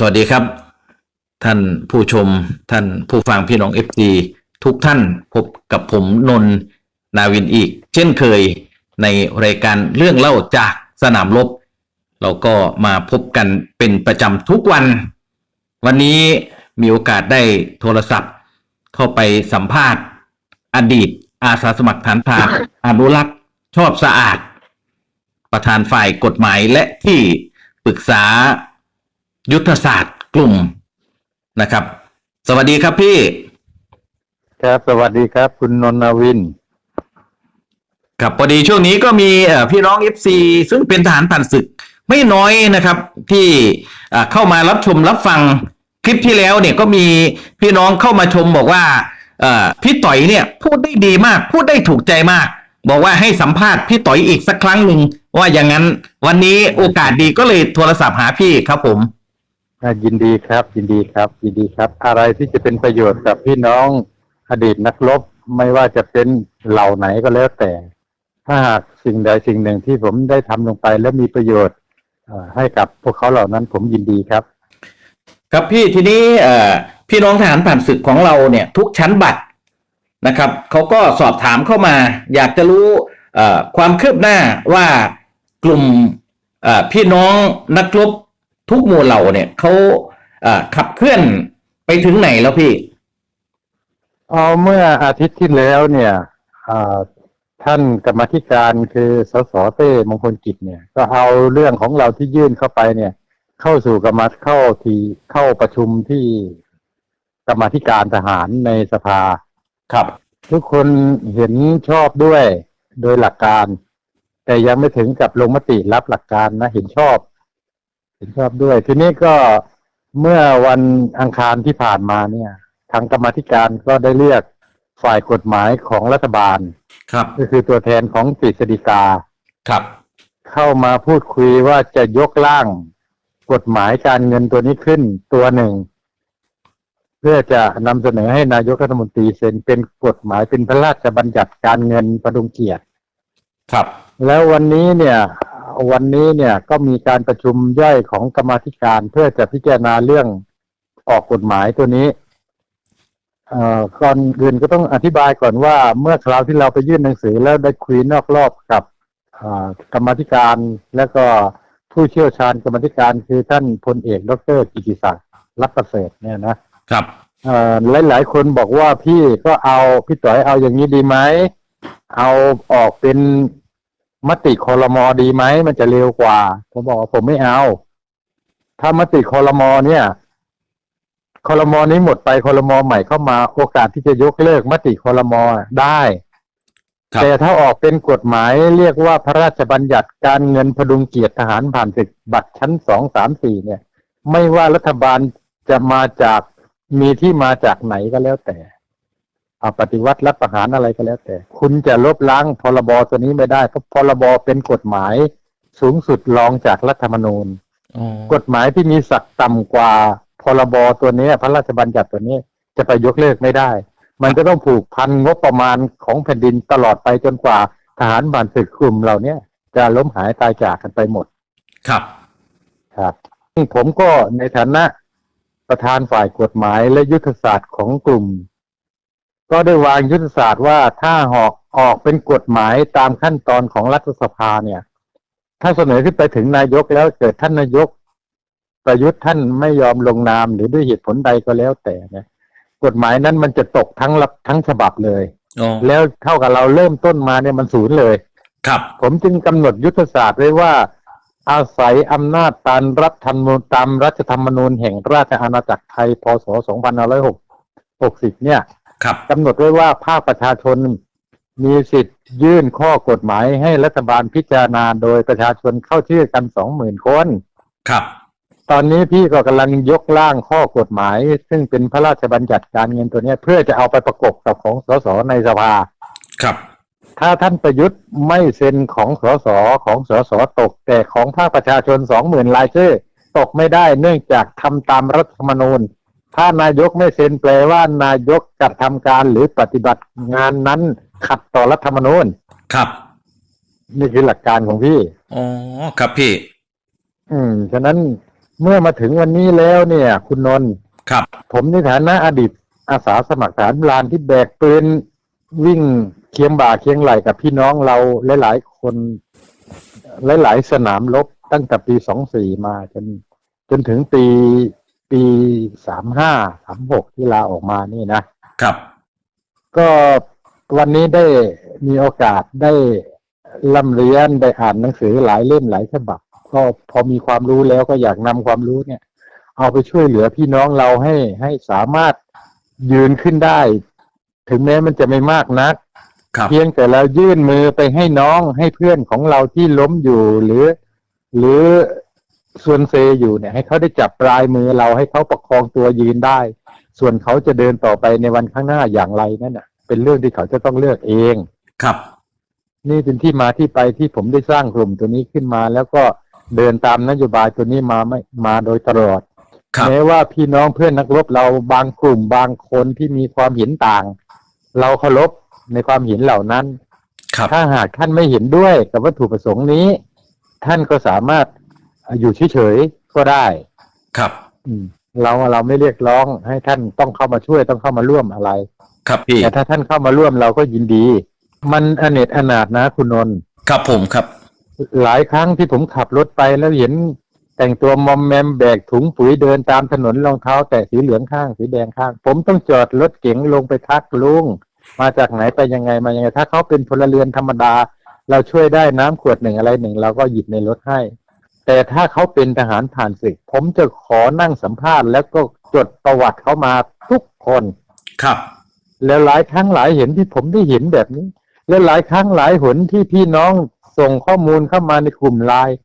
สวัสดีครับ ท่านผู้ชมท่านผู้ฟังพี่น้องเอฟซีทุกท่านพบกับผมนนท์นาวินอีก เช่นเคยในรายการเรื่องเล่าจากสนามรบเราก็มาพบกันเป็นประจำทุกวัน วันนี้มีโอกาสได้โทรศัพท์ เข้าไปสัมภาษณ์ อดีต อาสาสมัครฐานพานอนุรักษ์ชอบสะอาด ประธานฝ่ายกฎหมายและที่ปรึกษา ยุทธศาสตร์กลุ่มนะครับ สวัสดีครับพี่ ครับ สวัสดีครับ คุณนนทวิน ครับพอดีช่วงนี้ก็มีเอ่อพี่น้องเอฟซีซึ่งเป็นทหารผ่านศึกไม่น้อยนะครับ ที่อ่าเข้ามารับชมรับฟังคลิปที่แล้วเนี่ยก็มีพี่น้องเข้ามาชมบอกว่าเอ่อพี่ต่อยเนี่ยพูดได้ดีมาก พูดได้ถูกใจมาก บอกว่าให้สัมภาษณ์พี่ต่อยอีกสักครั้งหนึ่งว่าอย่างนั้นวันนี้โอกาสดีก็เลยโทรศัพท์หาพี่ครับผมอ่า ยินดีครับ ยินดีครับ ยินดีครับ อะไรที่จะเป็นประโยชน์กับพี่น้องอดีตนักรบไม่ว่าจะเป็นเหล่าไหนก็แล้วแต่ ถ้าหากสิ่งใดสิ่งหนึ่งที่ผมได้ทำลงไปแล้วมีประโยชน์ให้กับพวกเขาเหล่านั้นผมยินดีครับ ครับพี่ทีนี้พี่น้องทหารผ่านศึกของเราเนี่ย ทุกชั้นบัตรนะครับเขาก็สอบถามเข้ามา อยากจะรู้ความคืบหน้าว่ากลุ่มพี่น้องนักรบ ทุกหมู่เหล่าเนี่ยเขาเอ่อขับเคลื่อนไปถึงไหนแล้วพี่เอาเมื่ออาทิตย์ที่แล้วเนี่ยอ่าท่านกรรมาธิการคือสสเต้มงคลกิจเนี่ย ก็เอาเรื่องของเราที่ยื่นเข้าไปเนี่ย เข้าสู่กรรมาเข้าที่เข้าประชุมที่กรรมาธิการทหารในสภาครับ ทุกคนเห็นชอบด้วยโดยหลักการ แต่ยังไม่ถึงกับลงมติรับหลักการนะเห็นชอบ เห็นชอบด้วย ทีนี้ก็เมื่อวันอังคารที่ผ่านมาเนี่ย ทางกรรมาธิการก็ได้เรียกฝ่ายกฎหมายของรัฐบาล ครับ ก็คือตัวแทนของกฤษฎีกา ครับ เข้ามาพูดคุยว่าจะยกร่าง กฎหมายการเงินตัวนี้ขึ้นตัวหนึ่ง เพื่อจะนำเสนอให้นายกรัฐมนตรีเซ็นเป็นกฎหมายเป็นพระราชบัญญัติการเงินประดุงเกียรติ ครับ แล้ววันนี้เนี่ย วันนี้เนี่ยก็มีการประชุมย่อยของกรรมาธิการเพื่อจะพิจารณาเรื่องออกกฎหมายตัวนี้เอ่อก่อนอื่นก็ต้องอธิบายก่อนว่าเมื่อคราวที่เราไปยื่นหนังสือแล้วได้คุยนอกรอบกับอ่ากรรมาธิการ แล้วก็ผู้เชี่ยวชาญกรรมาธิการคือท่านพลเอกดรกิติศักดิ์รับประเสริฐเนี่ยนะครับเอ่อหลายๆคนบอกว่าพี่ก็เอาพี่ต่อยเอาอย่างนี้ดีไหมเอาออกเป็น มติคอรมอดีไหมมันจะเร็วกว่า ผมบอกว่าผมไม่เอา ถ้ามติคอรมอเนี่ยคอรมอนี้หมดไปคอรมอใหม่เข้ามาโอกาสที่จะยกเลิกมติคอรมอได้ครับแต่ถ้าออกเป็นกฎหมายเรียกว่าพระราชบัญญัติการเงินพดุงเกียรติทหารผ่านศึกบัตรชั้นสองสามสี่เนี่ย ไม่ว่ารัฐบาลจะมาจากมีที่มาจากไหนก็แล้วแต่อา ปฏิวัติรัฐประหารอะไรก็แล้ว แต่ คุณจะลบล้างพรบตัวนี้ไม่ได้เพราะพรบเป็นกฎหมายสูงสุดรองจากรัฐธรรมนูญอ๋อกฎหมายที่มีศักดิ์ต่ำกว่าพรบตัวนี้ พระราชบัญญัติตัวนี้จะไปยกเลิกไม่ได้ มันก็ต้องผูกพันงบประมาณของแผ่นดินตลอดไปจนกว่าทหารบานศึกกลุ่มเหล่านี้จะล้มหายตายจากกันไปหมด ครับ ครับซึ่งผมก็ในฐานะประธานฝ่ายกฎหมายและยุทธศาสตร์ของกลุ่ม ก็ได้วางยุทธศาสตร์ว่าถ้าหอกออกเป็นกฎหมายตามขั้นตอนของรัฐสภาเนี่ย ถ้าเสนอขึ้นไปถึงนายกแล้วเกิดท่านนายก ประยุทธ์ท่านไม่ยอมลงนามหรือด้วยเหตุผลใดก็แล้วแต่เนี่ยกฎหมายนั้นมันจะตกทั้งรับทั้งฉบับเลยอ๋อแล้วเท่ากับเราเริ่มต้นมาเนี่ยมันศูนย์เลย ครับ ผมจึงกำหนดยุทธศาสตร์ไว้ว่า อาศัยอำนาจตามรัฐธรรมนูญตามรัฐธรรมนูญแห่งราชอาณาจักรไทยพศ 2560 เนี่ย ครับกำหนดไว้ว่าภาคประชาชนมีสิทธิ์ยื่นข้อกฎหมายให้รัฐบาลพิจารณาโดยประชาชนเข้าชื่อกัน20,000คน ครับ ตอนนี้พี่ก็กำลังยกร่างข้อกฎหมาย ซึ่งเป็นพระราชบัญญัติการเงินตัวเนี้ยเพื่อจะเอาไปประกบกับของสสในสภา ครับ ถ้าท่านประยุทธ์ไม่เซ็นของสสของสสตก แต่ของภาคประชาชนสองหมื่นรายชื่อตกไม่ได้เนื่องจากทำตามรัฐธรรมนูญ ถ้านายกไม่เซ็นแปลว่านายกกระทำการหรือปฏิบัติงานนั้นขัดต่อรัฐธรรมนูญครับนี่คือหลักการของพี่อ๋อครับพี่ อืม ฉะนั้นเมื่อมาถึงวันนี้แล้วเนี่ย คุณนนท์ครับ ผมในฐานะอดีตอาสาสมัครทหารพรานที่แบกปืนวิ่งเคียงบ่าเคียงไหล่กับพี่น้องเราหลายๆคน หลายๆสนามรบตั้งแต่ปีสองสี่มาจนจนถึงปี ปีสามห้าสามหกที่ลาออกมานี่นะครับ ก็วันนี้ได้มีโอกาสได้ล่ำเรียนได้อ่านหนังสือหลายเล่มหลายฉบับ ก็พอมีความรู้แล้วก็อยากนำความรู้เนี่ย เอาไปช่วยเหลือพี่น้องเราให้ให้สามารถยืนขึ้นได้ ถึงแม้มันจะไม่มากนักครับเพียงแต่เรายื่นมือไปให้น้องให้เพื่อนของเราที่ล้มอยู่หรือ หรือ ส่วนเซอยู่เนี่ย ให้เขาได้จับปลายมือเราให้เขาประคองตัวยืนได้ ส่วนเขาจะเดินต่อไปในวันข้างหน้าอย่างไรนั่นน่ะ เป็นเรื่องที่เขาจะต้องเลือกเองครับ นี่เป็นที่มาที่ไปที่ผมได้สร้างกลุ่มตัวนี้ขึ้นมา แล้วก็เดินตามนโยบายตัวนี้มาไม่มาโดยตลอดครับแม้ว่าพี่น้องเพื่อนนักรบเราบางกลุ่มบางคนที่มีความเห็นต่าง เราเคารพในความเห็นเหล่านั้นครับถ้าหากท่านไม่เห็นด้วยกับวัตถุประสงค์นี้ ท่านก็สามารถ อยู่เฉยๆก็ได้ ครับ อืมเราเราไม่เรียกร้องให้ท่านต้องเข้ามาช่วยต้องเข้ามาร่วมอะไร ครับพี่แต่ถ้าท่านเข้ามาร่วมเราก็ยินดี มันอเนจอนาถนะคุณนนท์ครับผมครับ หลายครั้งที่ผมขับรถไปแล้วเห็นแต่งตัวมอมแมมแบกถุงปุ๋ยเดินตามถนนรองเท้า แต่สีเหลืองข้างสีแดงข้าง ผมต้องจอดรถเก๋งลงไปทักลุงมาจากไหนไปยังไงมายังไง ถ้าเขาเป็นพลเรือนธรรมดา เราช่วยได้น้ำขวดหนึ่งอะไรหนึ่งเราก็หยิบในรถให้ แต่ถ้าเขาเป็นทหารผ่านศึก ผมจะขอนั่งสัมภาษณ์แล้วก็จดประวัติเขามาทุกคน ครับ แล้วหลายครั้งหลายเห็นที่ผมได้เห็นแบบนี้ และหลายครั้งหลายหนที่พี่น้องส่งข้อมูลเข้ามาในกลุ่มไลน์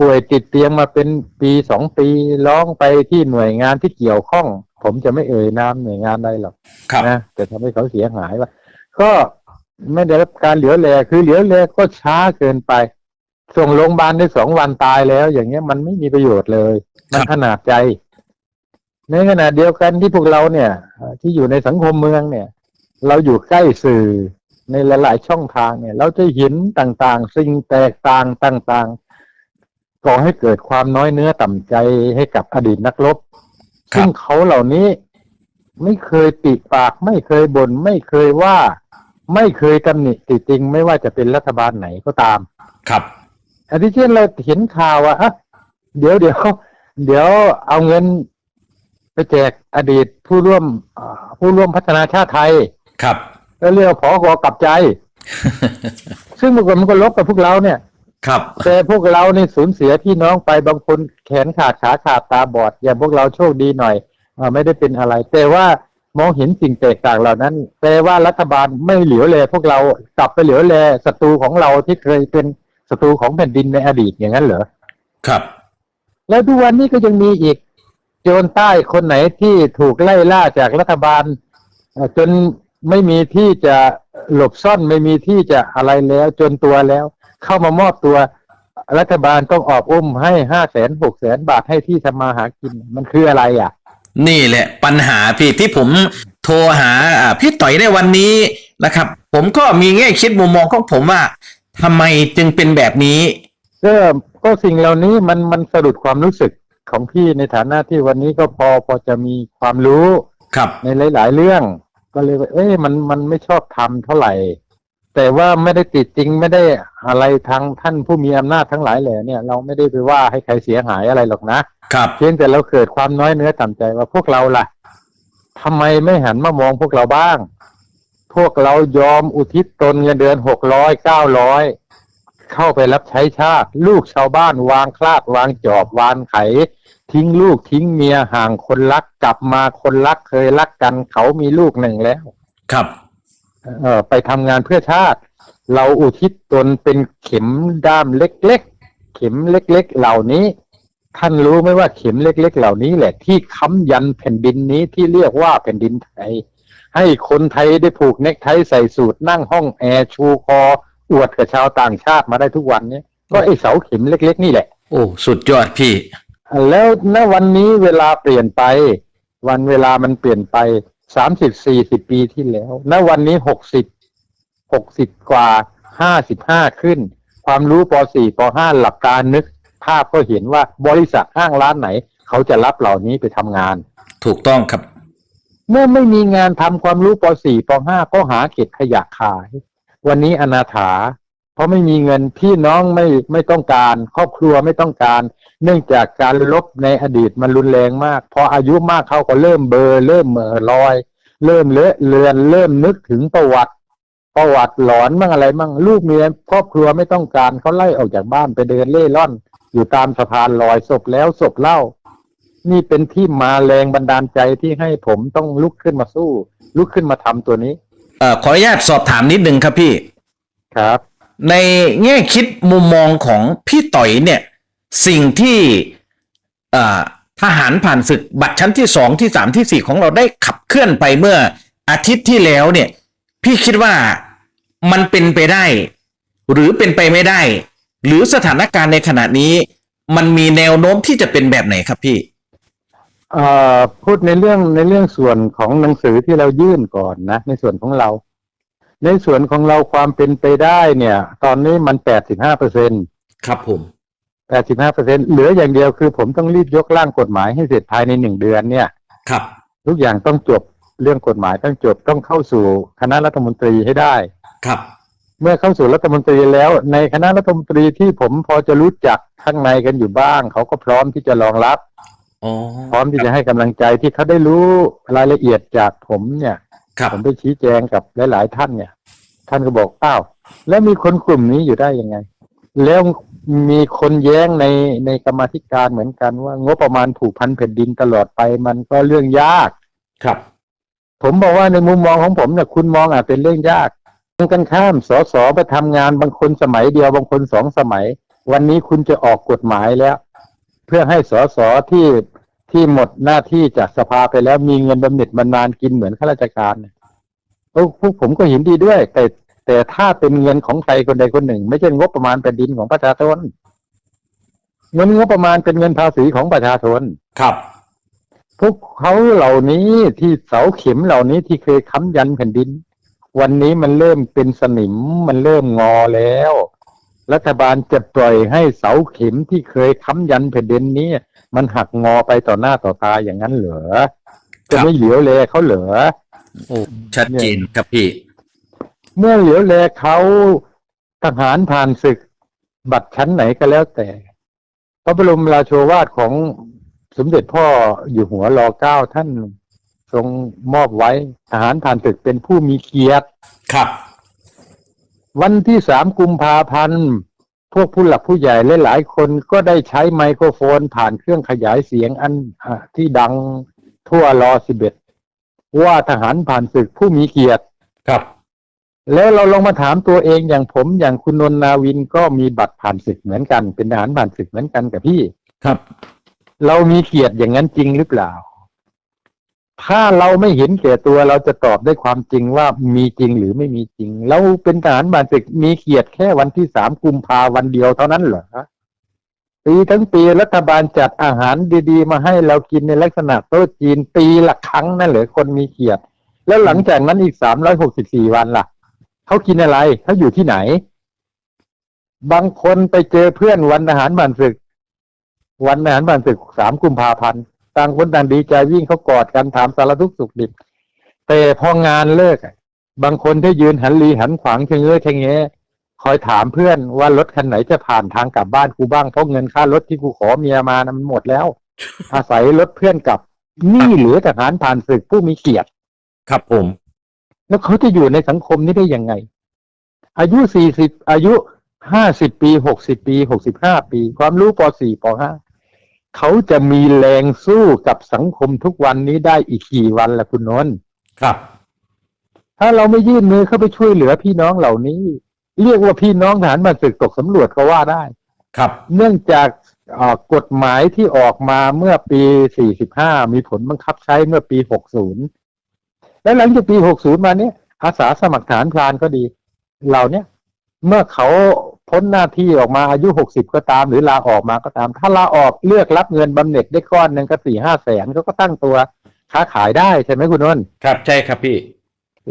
ป่วยติดเตียงมาเป็นปีสองปีร้องไปที่หน่วยงานที่เกี่ยวข้อง ผมจะไม่เอ่ยนามหน่วยงานใดหรอกครับ นะจะทำให้เขาเสียหายว่า ก็ไม่ได้รับการเหลียวแลคือเหลียวแลก็ช้าเกินไป ส่งโรงพยาบาลได้สองวันตายแล้ว อย่างเงี้ยมันไม่มีประโยชน์เลย มันขนาดใจ ในขณะเดียวกันที่พวกเราเนี่ยเอ่อที่อยู่ในสังคมเมืองเนี่ย เราอยู่ใกล้สื่อในหลาย ๆ ช่องทางเนี่ย เราจะเห็นต่างๆ สิ่งแตกต่างต่างๆก่อให้เกิดความน้อยเนื้อต่ำใจให้กับอดีตนักรบครับซึ่งเขาเหล่านี้ไม่เคยปิดปาก ไม่เคยบน่นไม่เคยว่า ไม่เคยตำหนิติติง ไม่ว่าจะเป็นรัฐบาลไหนก็ตาม ครับ อันที่เช่นเราเห็นข่าวว่าอะเดี๋ยวเดี๋ยวเดี๋ยวเอาเงินไปแจกอดีตผู้ร่วมอ่าผู้ร่วมพัฒนาชาติไทย ครับ แล้วเรียกว่าผอกอกลับใจ ซึ่งเมื่อก่อนมันก็ลบกับพวกเราเนี่ย ครับ แต่พวกเราเนี่ยสูญเสียพี่น้องไปบางคนแขนขาดขาขาดตาบอด อย่างพวกเราโชคดีหน่อยอาไม่ได้เป็นอะไร แต่ว่ามองเห็นสิ่งแตกต่างเหล่านั้นแปลว่ารัฐบาลไม่เหลียวแลพวกเรากลับไปเหลียวแลศัตรูของเราที่เคยเป็น ศัตรูของแผ่นดินในอดีตอย่างนั้นเหรอครับ แล้วทุกวันนี้ก็ยังมีอีกโจรใต้คนไหนที่ถูกไล่ล่าจากรัฐบาลเอ่อจนไม่มีที่จะหลบซ่อนไม่มีที่จะอะไรแล้ว จนตัวแล้ว เข้ามามอบตัวรัฐบาลต้องออกอุ้มให้ห้าแสนหกแสนบาทให้ที่ทำมาหากินมันคืออะไรอะ นี่แหละปัญหาพี่ที่ผมโทรหาอ่าพี่ต่อยในวันนี้นะครับ ผมก็มีแง่คิดมุมมองของผมว่า ทำไมจึงเป็นแบบนี้ ก็ก็สิ่งเหล่านี้มันมันสะดุดความรู้สึกของพี่ในฐานะที่วันนี้ก็พอพอจะมีความรู้ครับ ในหลาย ๆ เรื่อง ก็เลยว่าเอ้ยมันมันไม่ชอบทำเท่าไหร่ แต่ว่าไม่ได้ติดจริงไม่ได้อะไรทางท่านผู้มีอำนาจทั้งหลายแหล่เนี่ย เราไม่ได้ไปว่าให้ใครเสียหายอะไรหรอกนะครับเพียงแต่เราเกิดความน้อยเนื้อต่ำใจว่าพวกเราล่ะทำไมไม่หันมามองพวกเราบ้าง พวกเรายอมอุทิศตนเงินเดือนหกร้อยเก้าร้อยเข้าไปรับใช้ชาติ ลูกชาวบ้านวางคลาดวางจอบวางไข ทิ้งลูกทิ้งเมียห่างคนรักกลับมาคนรักเคยรักกัน เขามีลูกหนึ่งแล้ว ครับ เออไปทำงานเพื่อชาติ เราอุทิศตนเป็นเข็มด้ามเล็กๆ เข็มเล็กๆ เหล่านี้ ท่านรู้ไหมว่าเข็มเล็ก ๆ เหล่านี้แหละที่ค้ำยันแผ่นดินนี้ที่เรียกว่าแผ่นดินไทย ให้คนไทยได้ผูกเน็กไทใส่สูตรนั่งห้องแอร์ชูคอ อวดกับชาวต่างชาติมาได้ทุกวันเนี้ก็ไอ้เสาเข็มเล็ก ๆ นี่แหละ โอ้ สุดยอดพี่ แล้วณวันนี้เวลาเปลี่ยนไป วันเวลามันเปลี่ยนไปสามสิบสี่สิบปีที่แล้วณวันนี้หกสิบหกสิบกว่าห้าสิบห้าขึ้น ความรู้ปสี่ปห้าหลักการนึก ภาพก็เห็นว่าบริษัทห้างร้านไหน เขาจะรับเหล่านี้ไปทำงาน ถูกต้องครับ เมื่อไม่มีงานทำความรู้ป .4 ป .5 ก็หาเก็บขยะขาย วันนี้อนาถา เพราะไม่มีเงินพี่น้องไม่ไม่ต้องการ ครอบครัวไม่ต้องการ เนื่องจากการลบในอดีตมันรุนแรงมาก พออายุมากเขาก็เริ่มเบลอเริ่มเหม่อลอย เริ่มเลอะเลือน เริ่มนึกถึงประวัติ ประวัติหลอนมั่งอะไรมั่งลูกเมียครอบครัวไม่ต้องการเขาไล่ออกจากบ้านไปเดินเล่ร่อน อยู่ตามสะพานลอยศพแล้วศพเล่า นี่เป็นที่มาแรงบันดาลใจที่ให้ผมต้องลุกขึ้นมาสู้ ลุกขึ้นมาทำตัวนี้ เอ่อขออนุญาตสอบถามนิดนึงครับพี่ ครับ ในแง่คิดมุมมองของพี่ต่อยเนี่ย สิ่งที่เอ่อทหารผ่านศึกบัตรชั้นที่สองที่สามที่สี่ของเราได้ขับเคลื่อนไปเมื่ออาทิตย์ที่แล้วเนี่ย พี่คิดว่ามันเป็นไปได้ หรือเป็นไปไม่ได้ หรือสถานการณ์ในขณะนี้ มันมีแนวโน้มที่จะเป็นแบบไหนครับพี่เอ่อ พูดในเรื่องในเรื่องส่วนของหนังสือที่เรายื่นก่อนนะ ในส่วนของเรา ในส่วนของเราความเป็นไปได้เนี่ย ตอนนี้มันแปดสิบห้าเปอร์เซ็นครับผมแปดสิบห้าเปอร์เซ็นเหลืออย่างเดียวคือ ผมต้องรีบยกร่างกฎหมายให้เสร็จภายในหนึ่งเดือนเนี่ย ครับ ทุกอย่างต้องจบเรื่องกฎหมายต้องจบต้องเข้าสู่คณะรัฐมนตรีให้ได้ ครับ เมื่อเข้าสู่รัฐมนตรีแล้ว ในคณะรัฐมนตรีที่ผมพอจะรู้จักข้างในกันอยู่บ้าง เขาก็พร้อมที่จะรองรับอ๋อ พร้อมที่จะให้กำลังใจที่เขาได้รู้รายละเอียดจากผมเนี่ยครับผมไปชี้แจงกับหลาย ๆ ท่านเนี่ย ท่านก็บอกอ้าวแล้วมีคนกลุ่มนี้อยู่ได้ยังไง แล้วมีคนแย้งในในกรรมาธิการเหมือนกันว่างบประมาณผูกพันแผ่นดินตลอดไปมันก็เรื่องยากครับ ผมบอกว่าในมุมมองของผมเนี่ยคุณมองอาจเป็นเรื่องยากตรงกันข้ามสสไปทำงานบางคนสมัยเดียวบางคนสองสมัย วันนี้คุณจะออกกฎหมายแล้ว เพื่อให้สสที่ที่หมดหน้าที่จากสภาไปแล้วมีเงินบำเหน็จบำนาญกินเหมือนข้าราชการเนี่ยโอ้พวกผมก็เห็นดีด้วย แต่แต่ถ้าเป็นเงินของใครคนใดคนหนึ่ง ไม่ใช่งบประมาณแผ่นดินของประชาชนเงินงบประมาณเป็นเงินภาษีของประชาชนครับ พวกเขาเหล่านี้ที่เสาเข็มเหล่านี้ที่เคยค้ำยันแผ่นดิน วันนี้มันเริ่มเป็นสนิมมันเริ่มงอแล้ว รัฐบาลจะปล่อยให้เสาเข็มที่เคยค้ำยันแผ่นดินนี้ มันหักงอไปต่อหน้าต่อตาอย่างนั้นเหรอจะไม่เหลียวแลเขาเหรอโอ้ชัดเจนครับพี่ เมื่อเหลียวแลเขาทหารผ่านศึก บัตรชั้นไหนก็แล้วแต่ พระบรมราโชวาทของสมเด็จพ่ออยู่หัวรอเก้าท่านทรงมอบไว้ทหารผ่านศึกเป็นผู้มีเกียรติครับ วันที่สามกุมภาพันธ์พวกผู้หลักผู้ใหญ่หลายๆคนก็ได้ใช้ไมโครโฟนผ่านเครื่องขยายเสียงอันอะที่ดังทั่วรอสิบเอ็ดว่าทหารผ่านศึกผู้มีเกียรติครับ แล้วเราลองมาถามตัวเองอย่างผมอย่างคุณนนท์นาวินก็มีบัตรผ่านศึกเหมือนกัน เป็นทหารผ่านศึกเหมือนกันกับพี่ครับ เรามีเกียรติอย่างนั้นจริงหรือเปล่า ถ้าเราไม่เห็นแก่ตัวเราจะตอบได้ความจริงว่ามีจริงหรือไม่มีจริงเราเป็นทหารผ่านศึกมีเกียรติแค่วันที่สามกุมภาวันเดียวเท่านั้นเหรอปีทั้งปีรัฐบาลจัดอาหารดีๆ มาให้เรากินในลักษณะโต๊ะจีนปีละครั้งนั่นเหรอคนมีเกียรติ แล้วหลังจากนั้นอีกสามร้อยหกสิบสี่วันล่ะเขากินอะไรเขาอยู่ที่ไหน บางคนไปเจอเพื่อนวันทหารผ่านศึก วันทหารผ่านศึกสามกุมภาพันธ์ ต่างคนต่างดีใจวิ่งเขากอดกันถามสารทุกข์สุขดิบ แต่พองานเลิกอะบางคนที่ยืนหันรีหันขวางเชงเง้อเชงแงะคอยถามเพื่อนว่ารถคันไหนจะผ่านทางกลับบ้านกูบ้างเพราะเงินค่ารถที่กูขอเมียมานะมันหมดแล้ว อาศัยรถเพื่อนกลับ นี่เหลือทหารผ่านศึกผู้มีเกียรติ ครับผม แล้วเขาจะอยู่ในสังคมนี้ได้ยังไง อายุสี่สิบอายุห้าสิบปีหกสิบปีหกสิบห้าปี ความรู้ปสี่ปห้า เขาจะมีแรงสู้กับสังคมทุกวันนี้ได้อีกกี่วันล่ะคุณนนท์ครับ ถ้าเราไม่ยื่นมือเข้าไปช่วยเหลือพี่น้องเหล่านี้ เรียกว่าพี่น้องทหารมาศึกตกสำรวจก็ว่าได้ ครับ เนื่องจากเอ่อกฎหมายที่ออกมาเมื่อปี 45 มีผลบังคับใช้เมื่อปี 60 และหลังจากปี 60 มาเนี้ยอาสาสมัครฐานพรานก็ดี เหล่าเนี้ยเมื่อเขา พ้นหน้าที่ออกมาอายุ60ก็ตาม หรือลาออกมาก็ตาม ถ้าลาออกเลือกรับเงินบำเหน็จได้ก้อนหนึ่งก็สี่ห้าแสนเขาก็ตั้งตัวค้าขายได้ใช่ไหมคุณนนท์ครับใช่ครับพี่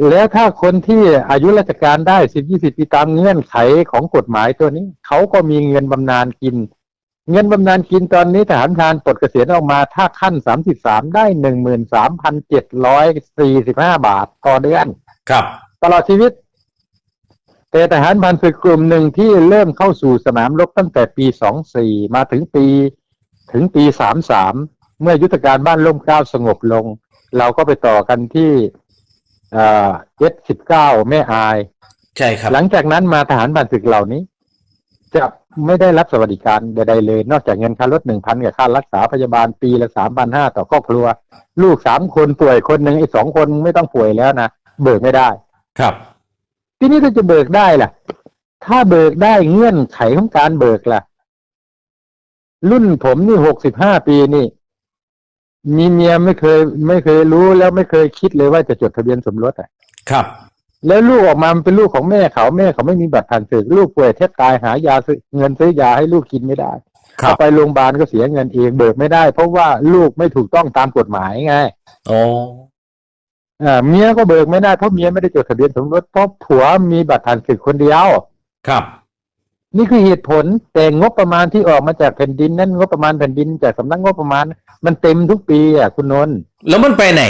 แล้วถ้าคนที่อายุราชการได้สิบยี่สิบปีตามเงื่อนไขของกฎหมายตัวนี้เขาก็มีเงินบำนาญกิน เงินบำนาญกินตอนนี้ทหารพรานปลดเกษียณออกมาถ้าขั้นสามสิบสามได้หนึ่งหมื่นสามพันเจ็ดร้อยสี่สิบห้าบาทต่อเดือน ครับ ตลอดชีวิต แต่ทหารพันศึกกลุ่มหนึ่งที่เริ่มเข้าสู่สนามรบตั้งแต่ปี24มาถึงปีถึงปี33เมื่อยุทธการบ้านร่มเกล้าสงบลง เราก็ไปต่อกันที่เอสสิบเก้าแม่อาย ใช่ครับ หลังจากนั้นมาทหารผ่านศึกเหล่านี้ จะไม่ได้รับสวัสดิการใดๆเลย นอกจากเงินค่ารถหนึ่งพันกับค่ารักษาพยาบาลปีละสามพันห้าต่อครอบครัว ลูกสามคนป่วยคนหนึ่งไอ้สองคนไม่ต้องป่วยแล้วนะเบิกไม่ได้ ครับ ทีนี้ถ้าจะเบิกได้ล่ะ ถ้าเบิกได้เงื่อนไขของการเบิกล่ะ รุ่นผมนี่หกสิบห้าปีนี่ มีเมียไม่เคย ไม่เคยรู้แล้วไม่เคยคิดเลยว่าจะจดทะเบียนสมรสอะ ครับ แล้วลูกออกมามันเป็นลูกของแม่เขาแม่เขาไม่มีบัตรผ่านศึกลูกป่วยแทบตายหายาซื้อเงินซื้อยาให้ลูกกินไม่ได้ครับเอาไปโรงพยาบาลก็เสียเงินเองเบิกไม่ได้ เพราะว่าลูกไม่ถูกต้องตามกฎหมายไงโอ้อ่า เมียก็เบิกไม่ได้เพราะเมียไม่ได้จดทะเบียนสมรสเพราะผัวมีบัตรผ่านศึกคนเดียว ครับ นี่คือเหตุผลแต่งบประมาณที่ออกมาจากแผ่นดินนั่นงบประมาณแผ่นดินจากสำนักงบประมาณ มันเต็มทุกปีอะคุณนนท์แล้วมันไปไหน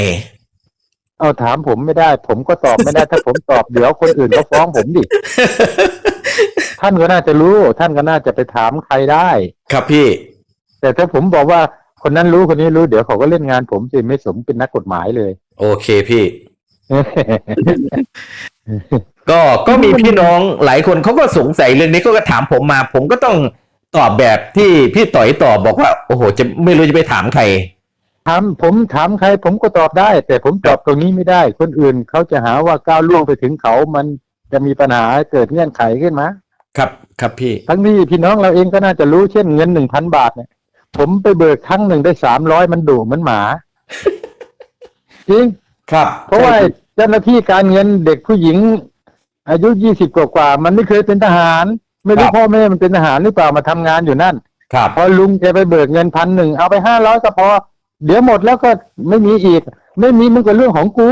เอาถามผมไม่ได้ ผมก็ตอบไม่ได้ ถ้าผมตอบเดี๋ยวคนอื่นก็ฟ้องผมดิท่านก็น่าจะรู้ ท่านก็น่าจะไปถามใครได้ ครับพี่ แต่ถ้าผมบอกว่าคนนั้นรู้คนนี้รู้เดี๋ยวเขาก็เล่นงานผมสิไม่สมเป็นนักกฎหมายเลย โอเคพี่ ก็ก็มีพี่น้องหลายคนเขาก็สงสัยเรื่องนี้เขาก็ถามผมมา ผมก็ต้องตอบแบบที่พี่ต่อยตอบบอกว่า โอ้โห จะไม่รู้จะไปถามใครถามผมถามใคร ผมก็ตอบได้ แต่ผมตอบตรงนี้ไม่ได้ คนอื่นเขาจะหาว่าก้าวล่วงไปถึงเขามันจะมีปัญหาเกิดเงื่อนไขขึ้นมาครับครับพี่ ทั้งนี้พี่น้องเราเองก็น่าจะรู้เช่นเงินหนึ่งพันบาทเนี่ย ผมไปเบิกครั้งหนึ่งได้สามร้อยมันดุเหมือนหมา จริงครับเพราะว่าเจ้าหน้าที่การเงินเด็กผู้หญิง อายุยี่สิบกว่าๆมันไม่เคยเป็นทหาร ไม่รู้พ่อแม่มันเป็นทหารหรือเปล่ามาทำงานอยู่นั่นครับพอลุงแกไปเบิกเงินพันหนึ่งเอาไปห้าร้อยก็พอ เดี๋ยวหมดแล้วก็ไม่มีอีก ไม่มีมันก็เรื่องของกู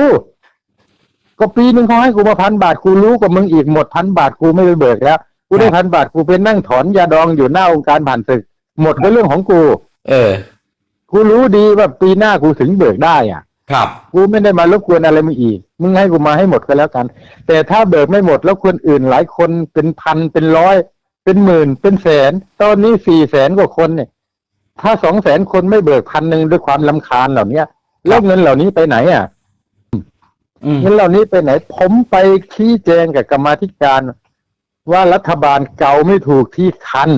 ก็ปีหนึ่งเขาให้กูมาพันบาทกูรู้กว่ามึงอีกหมดพันบาทกูไม่ไปเบิกแล้วกูได้พันบาทกูไปนั่งถอนยาดองอยู่หน้าองค์การผ่านศึก หมดก็เรื่องของกู เออ กูรู้ดีว่าปีหน้ากูถึงเบิกได้อะ ครับกูไม่ได้มารบกวนอะไรมึงอีก มึงให้กูมาให้หมดก็แล้วกัน แต่ถ้าเบิกไม่หมดแล้วคนอื่นหลายคนเป็นพันเป็นร้อย เป็นหมื่นเป็นแสน ตอนนี้สี่แสนกว่าคนเนี่ย ถ้าสองแสนคนไม่เบิกพันหนึ่งด้วยความลำคาญเหล่าเนี้ยแล้วเงินเหล่านี้ไปไหนอะอืมเงินเหล่านี้ไปไหน ผมไปชี้แจงกับกรรมาธิการ ว่ารัฐบาลเก่าไม่ถูกที่คัน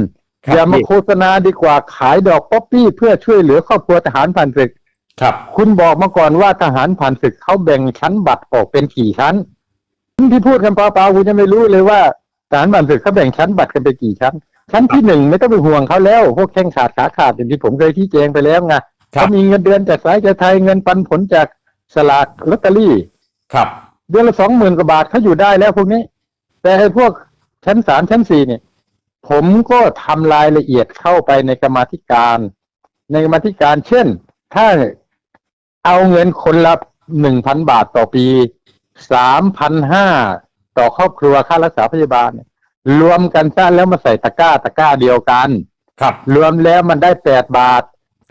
ครับอย่ามาพี่โฆษณาดีกว่าขายดอกป๊อปปี้เพื่อช่วยเหลือครอบครัวทหารผ่านศึก ครับ คุณบอกมาก่อนว่าทหารผ่านศึกเขาแบ่งชั้นบัตรออกเป็นกี่ชั้นที่พูดกันเปล่าๆคุณจะไม่รู้เลยว่าทหารผ่านศึกเขาแบ่งชั้นบัตรกันไปกี่ชั้น ชั้นที่หนึ่งไม่ต้องไปห่วงเขาแล้ว พวกแข้งขาดขาขาดอย่างที่ผมเคยชี้แจงไปแล้วไงครับเขามีเงินเดือนจากสายจากไทยเงินปันผลจากสลากลอตเตอรี่ ครับ เดือนละสองหมื่นกว่าบาทเขาอยู่ได้แล้วพวกนี้ แต่ไอ้พวกชั้นสามชั้นสี่เนี่ย ผมก็ทำรายละเอียดเข้าไปในกรรมาธิการ ในกรรมาธิการ เช่น ถ้า เอาเงินคนละหนึ่งพันบาทต่อปีสามพันห้าต่อครอบครัวค่ารักษาพยาบาลเนี่ยรวมกันซะแล้วมาใส่ตะกร้าตะกร้าเดียวกัน ครับ รวมแล้วมันได้แปดบาท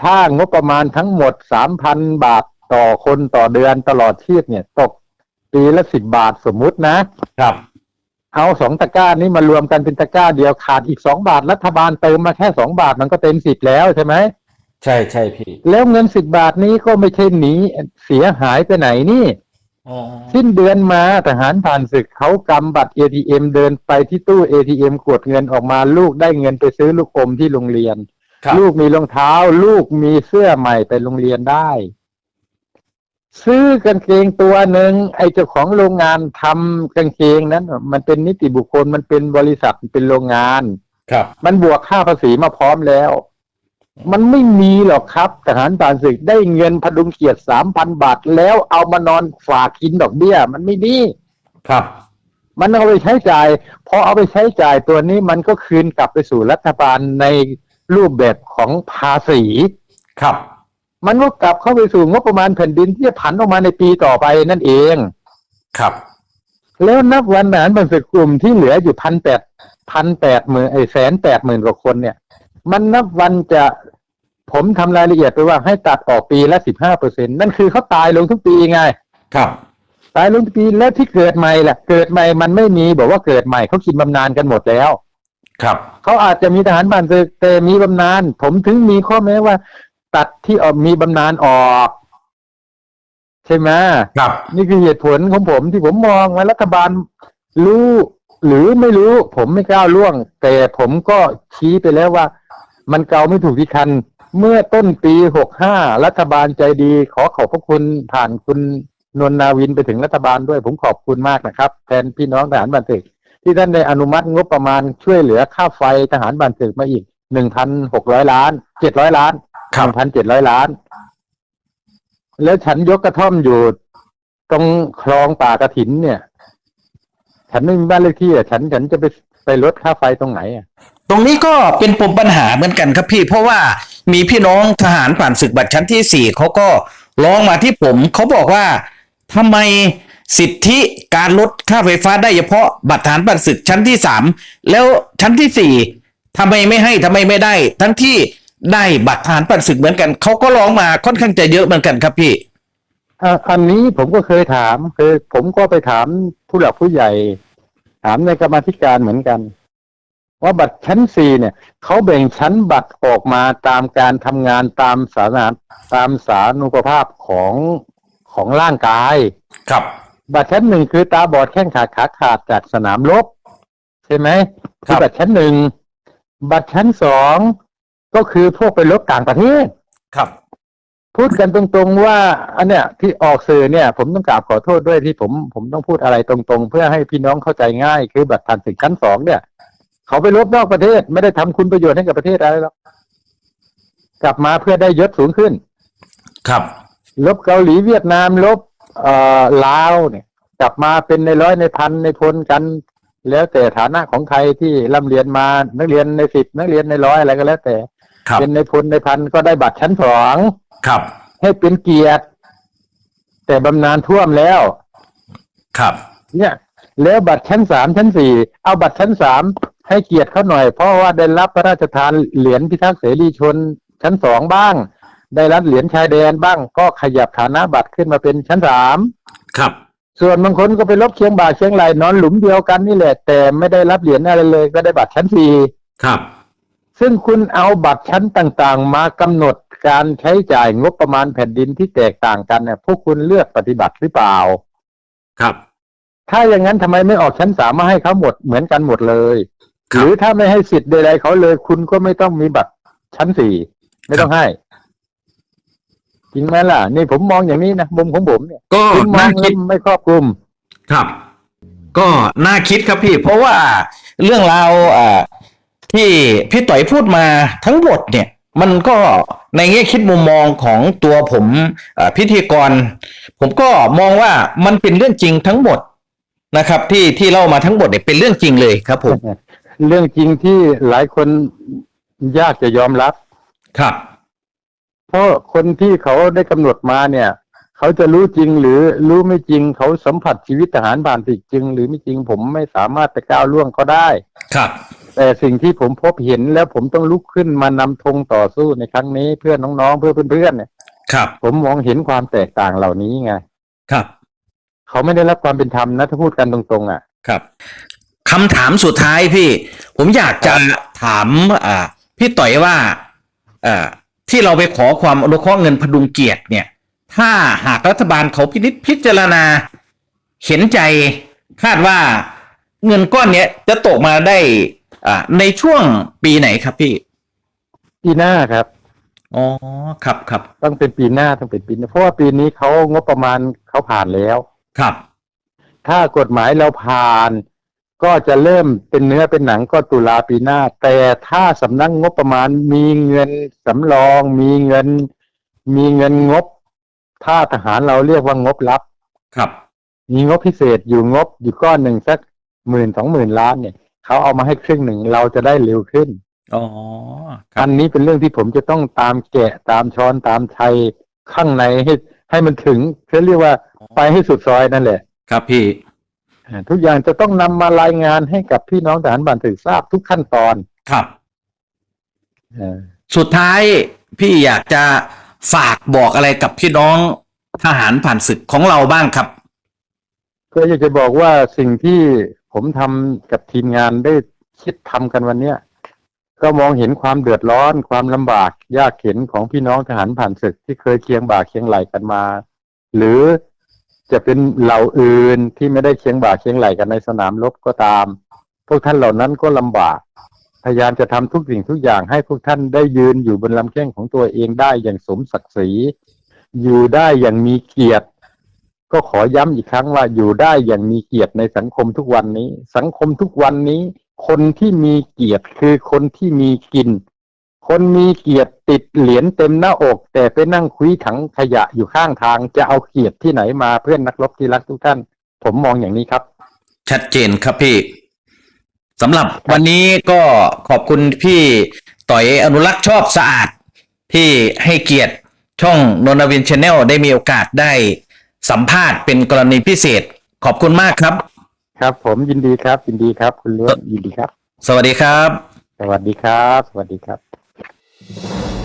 ถ้างบประมาณทั้งหมดสามพันบาทต่อคนต่อเดือนตลอดชีพเนี่ยตกปีละสิบบาทสมมุตินะ ครับ เอาสองตะกร้านี้มารวมกันเป็นตะกร้าเดียวขาดอีกสองบาทรัฐบาลเติมมาแค่สองบาทมันก็เต็มสิบแล้วใช่ไหม ใช่ใช่พี่ แล้วเงินสิบบาทนี้ก็ไม่ใช่หนีเสียหายไปไหนนี่อ๋อสิ้นเดือนมาทหารผ่านศึกเขากำบัตร ATM เดินไปที่ตู้ ATM กดเงินออกมาลูกได้เงินไปซื้อลูกอมที่โรงเรียนครับลูกมีรองเท้า ลูกมีเสื้อใหม่ไปโรงเรียนได้ ซื้อกางเกงตัวหนึ่งไอ้เจ้าของโรงงานทำกางเกงนั้น มันเป็นนิติบุคคลมันเป็นบริษัทมันเป็นโรงงาน ครับ มันบวกค่าภาษีมาพร้อมแล้ว มันไม่มีหรอกครับทหารผ่านศึกได้เงินพดุงเกียรติสามพันบาท แล้วเอามานอนฝากกินดอกเบี้ย มันไม่ดีครับ มันเอาไปใช้จ่ายพอเอาไปใช้จ่ายตัวนี้มันก็คืนกลับไปสู่รัฐบาลในรูปแบบของภาษีครับ มันก็กลับเข้าไปสู่งบประมาณแผ่นดินที่จะผันออกมาในปีต่อไปนั่นเองครับ แล้วนับวันทหารบันศึกกลุ่มที่เหลืออยู่พันแปดพันแปดหมื่นไอแสนแปดหมื่นกว่าคนเนี่ย มันนับวันจะผมทำรายละเอียดไปว่าให้ตัดออกปีละสิบห้าเปอร์เซ็นนั่นคือเขาตายลงทุกปีไง ครับ ตายลงทุกปีแล้วที่เกิดใหม่ล่ะเกิดใหม่มันไม่มีบอกว่าเกิดใหม่เขากินบำนาญกันหมดแล้ว ครับเขาอาจจะมีทหารผ่านศึกแต่มีบำนาญผมถึงมีข้อแม้ว่า ตัดที่ออกมีบำนาญออก ใช่ไหมครับ นี่คือเหตุผลของผมที่ผมมองว่ารัฐบาลรู้หรือไม่รู้ ผมไม่ก้าวล่วง แต่ผมก็ชี้ไปแล้วว่า มันเกาไม่ถูกที่คัน เมื่อต้นปีหกห้ารัฐบาลใจดี ขอขอบพระคุณผ่านคุณนวลนาวินไปถึงรัฐบาลด้วยผมขอบคุณมากนะครับ แทนพี่น้องทหารบันศึกที่ท่านได้อนุมัติงบประมาณช่วยเหลือค่าไฟทหารบันศึกมาอีกหนึ่งพันหกร้อยล้านเจ็ดร้อยล้านครัหบนึ่งพันเจ็ดร้อยล้าน แล้วฉันยกกระท่อมอยู่ตรงคลองป่ากระถินเนี่ย ฉันไม่มีบ้านเลขที่อะฉันฉันจะไปไปลดค่าไฟตรงไหนอะ ตรงนี้ก็เป็นปมปัญหาเหมือนกันครับพี่ เพราะว่ามีพี่น้องทหารผ่านศึกบัตรชั้นที่สี่เขาก็ร้องมาที่ผมเขาบอกว่าทำไมสิทธิการลดค่าไฟฟ้าได้เฉพาะบัตรฐานผ่านศึกชั้นที่สามแล้วชั้นที่สี่ทำไมไม่ให้ทำไมไม่ได้ ทั้งที่ได้บัตรฐานผ่านศึกเหมือนกันเขาก็ร้องมาค่อนข้างจะเยอะเหมือนกันครับพี่อันนี้ผมก็เคยถามเคยผมก็ไปถามผู้หลักผู้ใหญ่ ถามในกรรมธิการเหมือนกัน ว่าบัตรชั้นสี่เนี่ยเขาแบ่งชั้นบัตรออกมาตามการทำงานตามสารตามสารุปภาพของของร่างกาย ครับ บัตรชั้นหนึ่งคือตาบอดแข้งขาดขาขาดจากสนามรบใช่ไหมครับอบัตรชั้นหนึ่งบัตรชั้นสองก็คือพวกไปรบต่างประเทศครับ พูดกันตรงๆว่า อันเนี้ยที่ออกสื่อเนี่ย ผมต้องกราบขอโทษด้วยที่ผมผมต้องพูดอะไรตรงๆ เพื่อให้พี่น้องเข้าใจง่าย คือบัตรผ่านศึกชั้นสองเนี่ย เขาไปรบนอกประเทศ ไม่ได้ทำคุณประโยชน์ให้กับประเทศอะไรหรอกกลับมาเพื่อได้ยศสูงขึ้น ครับ ลบเกาหลีเวียดนามลบเอ่อลาวเนี่ย กลับมาเป็นในร้อยในพันในพลกัน แล้วแต่ฐานะของใครที่ร่ำเรียนมานักเรียนในสิบนักเรียนในร้อยอะไรก็แล้ว แต่ครับเป็นในพลในพันก็ได้บัตรชั้นสองครับ ให้เป็นเกียรติ แต่บำนาญท่วมแล้ว ครับ เนี่ย แล้วบัตรชั้นสามชั้นสี่เอาบัตรชั้นสาม ให้เกียรติเขาหน่อย เพราะว่าได้รับพระราชทานเหรียญพิทักษ์เสรีชนชั้นสองบ้าง ได้รับเหรียญชายแดนบ้าง ก็ขยับฐานะบัตรขึ้นมาเป็นชั้นสามครับ ส่วนบางคนก็ไปลบเชียงบ่าเชียงรายนอนหลุมเดียวกันนี่แหละ แต่ไม่ได้รับเหรียญอะไรเลย ก็ได้บัตรชั้นสี่ครับ ซึ่งคุณเอาบัตรชั้นต่างๆ มากำหนดการใช้จ่ายงบประมาณแผ่นดินที่แตกต่างกันเนี่ยพวกคุณเลือกปฏิบัติหรือเปล่า ครับ ถ้าอย่างนั้นทำไมไม่ออกชั้นสามมาให้เขาหมดเหมือนกันหมดเลยครับ หรือถ้าไม่ให้สิทธิ์ใดๆเขาเลย คุณก็ไม่ต้องมีบัตรชั้นสี่ไม่ต้องให้จริงไหมล่ะ นี่ผมมองอย่างนี้นะมุมของผมเนี่ยก็คุณมอน่างคิแล้ดวไม่ครอบคลุม ครับ ก็น่าคิดครับพี่ เพราะว่าเรื่องราวอ่าที่พี่ต่อยพูดมาทั้งหมดเนี่ย มันก็ในแง่คิดมุมมองของตัวผมอ่าพิธีกร ผมก็มองว่ามันเป็นเรื่องจริงทั้งหมดนะครับ ที่ที่เล่ามาทั้งหมดเนี่ยเป็นเรื่องจริงเลยครับผม เรื่องจริงที่หลายคนยากจะยอมรับ ครับ เพราะคนที่เขาได้กำหนดมาเนี่ย เขาจะรู้จริงหรือรู้ไม่จริง เขาสัมผัสชีวิตทหารผ่านศึกจริง หรือไม่จริงผมไม่สามารถไปก้าวล่วงเขาได้ ครับ แต่สิ่งที่ผมพบเห็นแล้วผมต้องลุกขึ้นมานำธงต่อสู้ในครั้งนี้เพื่อนน้องๆเพื่อเพื่อนๆเนี่ย ครับ ผมมองเห็นความแตกต่างเหล่านี้ไง ครับ เขาไม่ได้รับความเป็นธรรมนะถ้าพูดกันตรงๆอะ ครับ คำถามสุดท้ายพี่ ผมอยากจะถามอ่าพี่ต่อยว่าอ่าที่เราไปขอความอนุเคราะห์เงินพดุงเกียรติเนี่ย ถ้าหากรัฐบาลเขาพินิจพิจารณา เห็นใจคาดว่าเงินก้อนเนี้ยจะตกมาได้อ่าในช่วงปีไหนครับพี่ ปีหน้าครับอ๋อครับครับต้องเป็นปีหน้าต้องเป็นปีหน้าเพราะว่าปีนี้เขางบประมาณเขาผ่านแล้ว ครับ ถ้ากฎหมายเราผ่าน ก็จะเริ่มเป็นเนื้อเป็นหนังก็ตุลาปีหน้า แต่ถ้าสำนักงบประมาณมีเงินสำรอง มีเงิน มีเงินงบ ถ้าทหารเราเรียกว่างบลับ ครับ มีงบพิเศษอยู่งบอยู่ก้อนหนึ่งสักหมื่นสองหมื่นล้านเนี่ยเขาเอามาให้ครึ่งหนึ่งเราจะได้เร็วขึ้นอ๋อครัอับนนี้เป็นเรื่องที่ผมจะต้องตามแกะตามช้อนตามชัยข้างในให้ให้มันถึงเขาเรียกว่าไปให้สุดซอยนั่นแหละ ครับพี่อ่า ทุกอย่างจะต้องนำมารายงานให้กับพี่น้องทหารบ้านถึกทราบทุกขั้นตอนครับเออสุดท้ายพี่อยากจะฝากบอกอะไรกับพี่น้องทหารผ่านศึกของเราบ้างครับก็อยากจะบอกว่าสิ่งที่ผมทำกับทีมงานได้คิดทำกันวันเนี้ยก็มองเห็นความเดือดร้อน ความลำบากยากเข็นของพี่น้องทหารผ่านศึกที่เคยเคียงบ่าเคียงไหลกันมา หรือ จะเป็นเหล่าอื่นที่ไม่ได้เคียงบ่าเคียงไหลกันในสนามรบก็ตาม พวกท่านเหล่านั้นก็ลำบาก พยายามจะทำทุกสิ่งทุกอย่างให้พวกท่านได้ยืนอยู่บนลำแข้งของตัวเองได้อย่างสมศักดิ์ศรี อยู่ได้อย่างมีเกียรติ ก็ขอย้ำอีกครั้งว่าอยู่ได้อย่างมีเกียรติในสังคมทุกวันนี้ สังคมทุกวันนี้ คนที่มีเกียรติคือคนที่มีกิน คนมีเกียรติติดเหรียญเต็มหน้าอก แต่ไปนั่งคุยถังขยะอยู่ข้างทางจะเอาเกียรติที่ไหนมาเพื่อนนักรบที่รักทุกท่าน ผมมองอย่างนี้ครับ ชัดเจนครับพี่สำหรับวันนี้ก็ขอบคุณพี่ต่อยอนุรักษ์ชอบสะอาด ที่ให้เกียรติช่องนนวินชาแนลได้มีโอกาสได้สัมภาษณ์เป็นกรณีพิเศษ ขอบคุณมากครับ ครับ ผมยินดีครับ ยินดีครับ คุณล้วนยินดีครับ สวัสดีครับ สวัสดีครับ สวัสดีครับ you